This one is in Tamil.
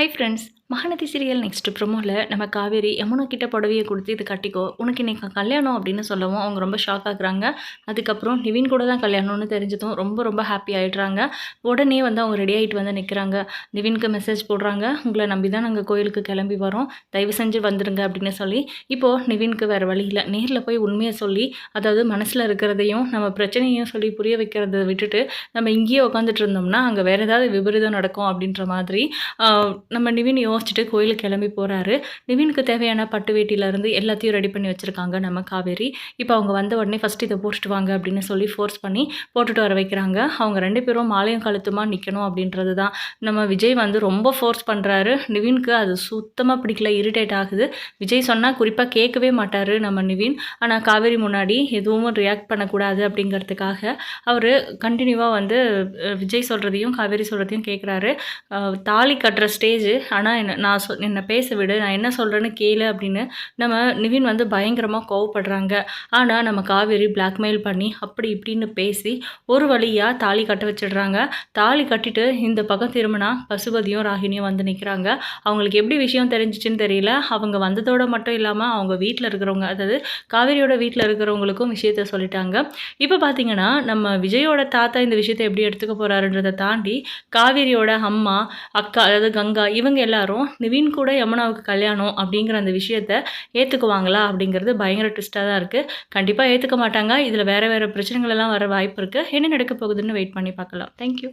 Hi friends, Mahanadi serial next ப்ரொமோவில் நம்ம காவேரி யமுனா கிட்ட புடவையை கொடுத்து இது கட்டிக்கோ உனக்கு இன்னைக்கு கல்யாணம் அப்படின்னு சொல்லவும் அவங்க ரொம்ப ஷாக் ஆகுறாங்க. அதுக்கப்புறம் நிவின் கூட தான் கல்யாணம்னு தெரிஞ்சதும் ரொம்ப ரொம்ப ஹாப்பி ஆகிடுறாங்க உடனே வந்து அவங்க ரெடி ஆகிட்டு வந்து நிற்கிறாங்க நிவினுக்கு மெசேஜ் போடுறாங்க. உங்களை நம்பி தான் நாங்கள் கோயிலுக்கு கிளம்பி வரோம். தயவு செஞ்சு வந்துடுங்க அப்படின்னு சொல்லி இப்போது நிவினுக்கு வேறு வழி இல்லை. நேரில் போய் உண்மையை சொல்லி அதாவது மனசில் இருக்கிறதையும் நம்ம பிரச்சனையும் சொல்லி புரிய வைக்கிறத விட்டுட்டு நம்ம இங்கேயே உட்காந்துட்டு இருந்தோம்னா அங்கே வேறு ஏதாவது விபரீதம் நடக்கும் அப்படின்ற மாதிரி நம்ம நிவின் யோசிச்சுட்டு கோயிலுக்கு கிளம்பி போகிறாரு நிவினுக்கு தேவையான பட்டு வேட்டியிலேருந்து எல்லாத்தையும் ரெடி பண்ணி வச்சுருக்காங்க நம்ம காவேரி. இப்போ அவங்க வந்த உடனே ஃபஸ்ட்டு இதை போட்டுட்டு வாங்க அப்படின்னு சொல்லி ஃபோர்ஸ் பண்ணி போட்டுட்டு வர வைக்கிறாங்க. அவங்க ரெண்டு பேரும் மாலையும் கழுத்துமா நிற்கணும் அப்படின்றது தான் நம்ம விஜய் வந்து ரொம்ப ஃபோர்ஸ் பண்ணுறாரு நிவினுக்கு அது சுத்தமாக பிடிக்கல இரிட்டேட் ஆகுது. விஜய் சொன்னால் குறிப்பாக கேட்கவே மாட்டார் நம்ம நிவின். ஆனால் காவேரி முன்னாடி எதுவும் ரியாக்ட் பண்ணக்கூடாது அப்படிங்கிறதுக்காக அவர் கண்டினியூவாக வந்து விஜய் சொல்கிறதையும் காவேரி சொல்கிறதையும் கேட்குறாரு தாலி கட்டுற ஸ்டேஜ் ஆனால் என்ன நான் சொல் என்னை பேச விடு நான் என்ன சொல்கிறேன்னு கேளு அப்படின்னு நம்ம நிவின் வந்து பயங்கரமாக கோவப்படுறாங்க. ஆனால் நம்ம காவேரி பிளாக்மெயில் பண்ணி அப்படி இப்படின்னு பேசி ஒரு வழியாக தாலி கட்ட வச்சிடுறாங்க. தாலி கட்டிட்டு இந்த பக்கம் திரும்பினா பசுபதியும் ராகினியும் வந்து நிற்கிறாங்க அவங்களுக்கு எப்படி விஷயம் தெரிஞ்சிச்சுன்னு தெரியல. அவங்க வந்ததோட மட்டும் இல்லாமல் அவங்க வீட்டில் இருக்கிறவங்க அதாவது காவேரியோட வீட்டில் இருக்கிறவங்களுக்கும் விஷயத்த சொல்லிட்டாங்க. இப்போ பார்த்தீங்கன்னா நம்ம விஜயோட தாத்தா இந்த விஷயத்தை எப்படி எடுத்துக்க போகிறாருன்றதை தாண்டி காவேரியோட அம்மா அக்கா அதாவது கங்கா இவங்க எல்லாரும் நிவின் கூட யமுனாவுக்கு கல்யாணம் அப்படிங்கிற அந்த விஷயத்த ஏற்றுக்குவாங்களா அப்படிங்கிறது பயங்கர ட்விஸ்ட்டாக தான் இருக்குது கண்டிப்பாக ஏற்றுக்க மாட்டாங்க. இதில் வேறு வேறு பிரச்சனைகள் எல்லாம் வர வாய்ப்பு இருக்குது என்ன நடக்க போகுதுன்னு வெயிட் பண்ணி பார்க்கலாம். தேங்க்யூ